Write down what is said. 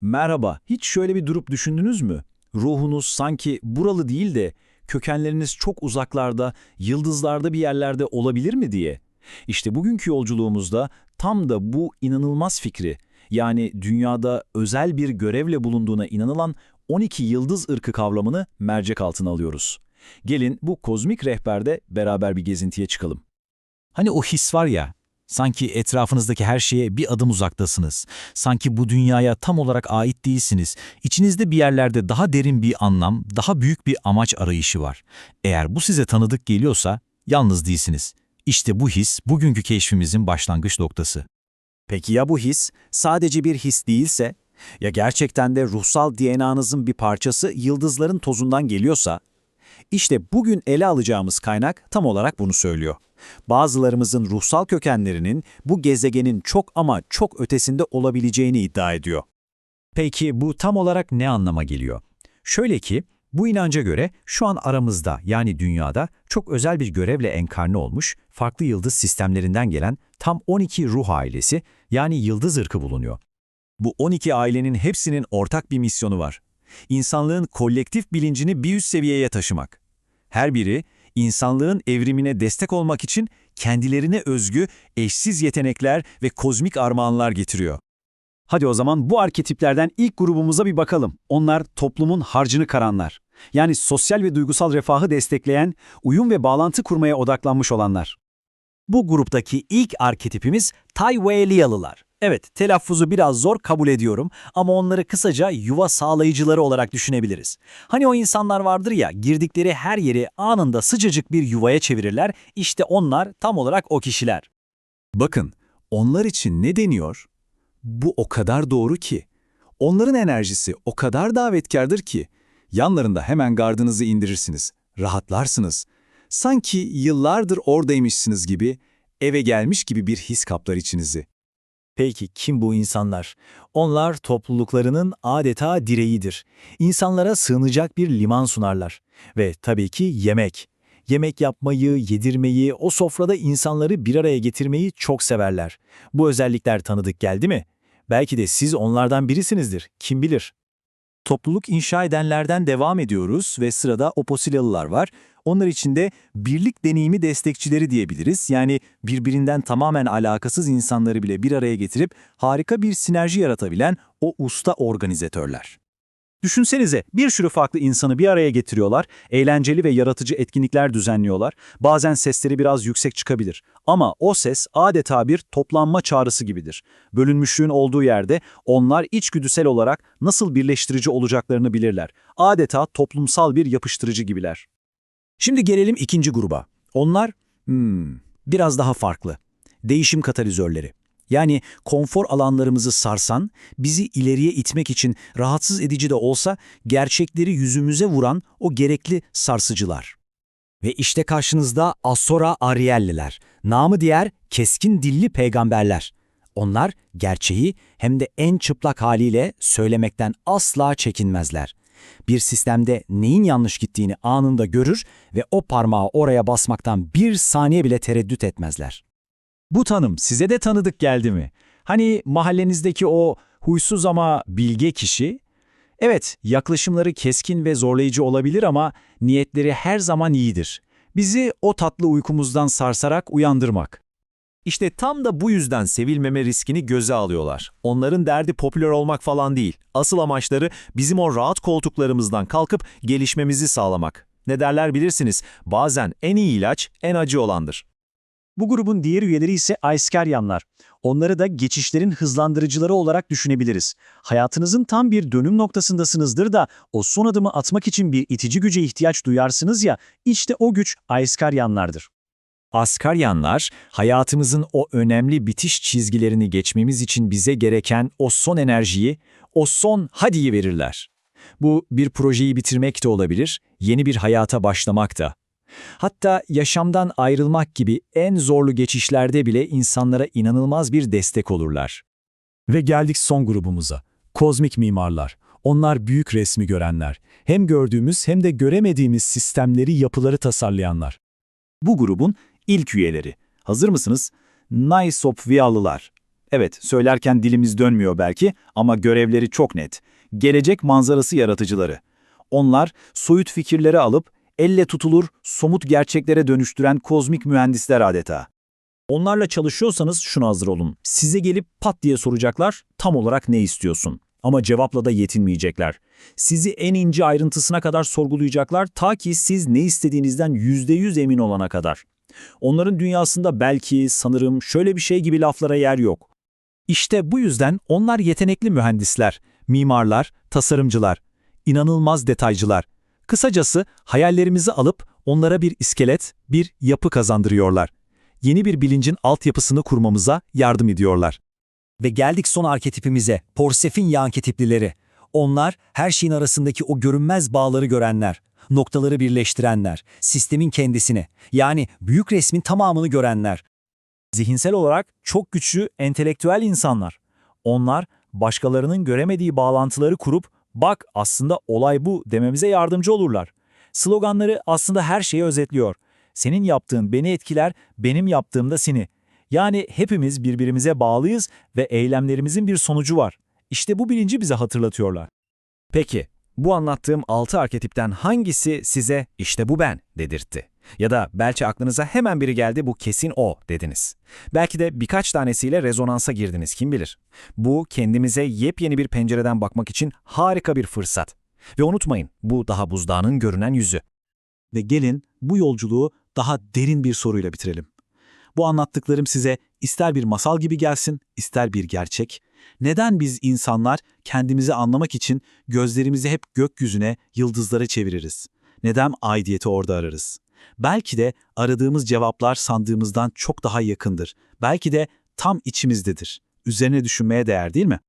Merhaba, hiç şöyle bir durup düşündünüz mü? Ruhunuz sanki buralı değil de kökenleriniz çok uzaklarda, yıldızlarda bir yerlerde olabilir mi diye. İşte bugünkü yolculuğumuzda tam da bu inanılmaz fikri, yani dünyada özel bir görevle bulunduğuna inanılan 12 yıldız ırkı kavramını mercek altına alıyoruz. Gelin bu kozmik rehberde beraber bir gezintiye çıkalım. Hani o his var ya, sanki etrafınızdaki her şeye bir adım uzaktasınız. Sanki bu dünyaya tam olarak ait değilsiniz. İçinizde bir yerlerde daha derin bir anlam, daha büyük bir amaç arayışı var. Eğer bu size tanıdık geliyorsa, yalnız değilsiniz. İşte bu his, bugünkü keşfimizin başlangıç noktası. Peki ya bu his sadece bir his değilse? Ya gerçekten de ruhsal DNA'nızın bir parçası yıldızların tozundan geliyorsa? İşte bugün ele alacağımız kaynak tam olarak bunu söylüyor. Bazılarımızın ruhsal kökenlerinin bu gezegenin çok ama çok ötesinde olabileceğini iddia ediyor. Peki bu tam olarak ne anlama geliyor? Şöyle ki, bu inanca göre şu an aramızda yani dünyada çok özel bir görevle enkarne olmuş, farklı yıldız sistemlerinden gelen tam 12 ruh ailesi yani yıldız ırkı bulunuyor. Bu 12 ailenin hepsinin ortak bir misyonu var. İnsanlığın kolektif bilincini bir üst seviyeye taşımak. Her biri, insanlığın evrimine destek olmak için kendilerine özgü, eşsiz yetenekler ve kozmik armağanlar getiriyor. Hadi o zaman bu arketiplerden ilk grubumuza bir bakalım. Onlar toplumun harcını karanlar. Yani sosyal ve duygusal refahı destekleyen, uyum ve bağlantı kurmaya odaklanmış olanlar. Bu gruptaki ilk arketipimiz Tayweiliyalılar. Evet, telaffuzu biraz zor kabul ediyorum ama onları kısaca yuva sağlayıcıları olarak düşünebiliriz. Hani o insanlar vardır ya, girdikleri her yeri anında sıcacık bir yuvaya çevirirler, işte onlar tam olarak o kişiler. Bakın, onlar için ne deniyor? Bu o kadar doğru ki. Onların enerjisi o kadar davetkardır ki. Yanlarında hemen gardınızı indirirsiniz, rahatlarsınız. Sanki yıllardır oradaymışsınız gibi, eve gelmiş gibi bir his kaplar içinizi. Peki kim bu insanlar? Onlar topluluklarının adeta direğidir. İnsanlara sığınacak bir liman sunarlar. Ve tabii ki yemek. Yemek yapmayı, yedirmeyi, o sofrada insanları bir araya getirmeyi çok severler. Bu özellikler tanıdık geldi mi? Belki de siz onlardan birisinizdir, kim bilir. Topluluk inşa edenlerden devam ediyoruz ve sırada Oposilyalılar var. Onlar için de birlik deneyimi destekçileri diyebiliriz. Yani birbirinden tamamen alakasız insanları bile bir araya getirip harika bir sinerji yaratabilen o usta organizatörler. Düşünsenize bir sürü farklı insanı bir araya getiriyorlar, eğlenceli ve yaratıcı etkinlikler düzenliyorlar. Bazen sesleri biraz yüksek çıkabilir ama o ses adeta bir toplanma çağrısı gibidir. Bölünmüşlüğün olduğu yerde onlar içgüdüsel olarak nasıl birleştirici olacaklarını bilirler. Adeta toplumsal bir yapıştırıcı gibiler. Şimdi gelelim ikinci gruba. Onlar hmm, biraz daha farklı. Değişim katalizörleri. Yani konfor alanlarımızı sarsan, bizi ileriye itmek için rahatsız edici de olsa gerçekleri yüzümüze vuran o gerekli sarsıcılar. Ve işte karşınızda Asora Arielliler, namı diğer keskin dilli peygamberler. Onlar gerçeği hem de en çıplak haliyle söylemekten asla çekinmezler. Bir sistemde neyin yanlış gittiğini anında görür ve o parmağı oraya basmaktan bir saniye bile tereddüt etmezler. Bu tanım size de tanıdık geldi mi? Hani mahallenizdeki o huysuz ama bilge kişi? Evet, yaklaşımları keskin ve zorlayıcı olabilir ama niyetleri her zaman iyidir. Bizi o tatlı uykumuzdan sarsarak uyandırmak. İşte tam da bu yüzden sevilmeme riskini göze alıyorlar. Onların derdi popüler olmak falan değil. Asıl amaçları bizim o rahat koltuklarımızdan kalkıp gelişmemizi sağlamak. Ne derler bilirsiniz, bazen en iyi ilaç en acı olandır. Bu grubun diğer üyeleri ise Ayskeryanlar. Onları da geçişlerin hızlandırıcıları olarak düşünebiliriz. Hayatınızın tam bir dönüm noktasındasınızdır da o son adımı atmak için bir itici güce ihtiyaç duyarsınız ya, işte o güç Ayskeryanlardır. Askaryanlar, hayatımızın o önemli bitiş çizgilerini geçmemiz için bize gereken o son enerjiyi, o son hadiyi verirler. Bu bir projeyi bitirmek de olabilir, yeni bir hayata başlamak da. Hatta yaşamdan ayrılmak gibi en zorlu geçişlerde bile insanlara inanılmaz bir destek olurlar. Ve geldik son grubumuza. Kozmik mimarlar. Onlar büyük resmi görenler. Hem gördüğümüz hem de göremediğimiz sistemleri, yapıları tasarlayanlar. Bu grubun ilk üyeleri. Hazır mısınız? Naisopviyalılar. Evet, söylerken dilimiz dönmüyor belki ama görevleri çok net. Gelecek manzarası yaratıcıları. Onlar soyut fikirleri alıp elle tutulur, somut gerçeklere dönüştüren kozmik mühendisler adeta. Onlarla çalışıyorsanız şuna hazır olun. Size gelip pat diye soracaklar tam olarak ne istiyorsun? Ama cevapla da yetinmeyecekler. Sizi en ince ayrıntısına kadar sorgulayacaklar ta ki siz ne istediğinizden %100 emin olana kadar. Onların dünyasında belki, sanırım şöyle bir şey gibi laflara yer yok. İşte bu yüzden onlar yetenekli mühendisler, mimarlar, tasarımcılar, inanılmaz detaycılar. Kısacası hayallerimizi alıp onlara bir iskelet, bir yapı kazandırıyorlar. Yeni bir bilincin altyapısını kurmamıza yardım ediyorlar. Ve geldik son arketipimize, Porsef'in yan arketiplileri. Onlar her şeyin arasındaki o görünmez bağları görenler, noktaları birleştirenler, sistemin kendisini, yani büyük resmin tamamını görenler. Zihinsel olarak çok güçlü, entelektüel insanlar. Onlar başkalarının göremediği bağlantıları kurup bak aslında olay bu dememize yardımcı olurlar. Sloganları aslında her şeyi özetliyor. Senin yaptığın beni etkiler, benim yaptığım da seni. Yani hepimiz birbirimize bağlıyız ve eylemlerimizin bir sonucu var. İşte bu bilinci bize hatırlatıyorlar. Peki, bu anlattığım altı arketipten hangisi size işte bu ben dedirtti? Ya da belki aklınıza hemen biri geldi bu kesin o dediniz. Belki de birkaç tanesiyle rezonansa girdiniz kim bilir. Bu kendimize yepyeni bir pencereden bakmak için harika bir fırsat. Ve unutmayın bu daha buzdağının görünen yüzü. Ve gelin bu yolculuğu daha derin bir soruyla bitirelim. Bu anlattıklarım size ister bir masal gibi gelsin, ister bir gerçek. Neden biz insanlar kendimizi anlamak için gözlerimizi hep gökyüzüne, yıldızlara çeviririz? Neden aidiyeti orada ararız? Belki de aradığımız cevaplar sandığımızdan çok daha yakındır. Belki de tam içimizdedir. Üzerine düşünmeye değer değil mi?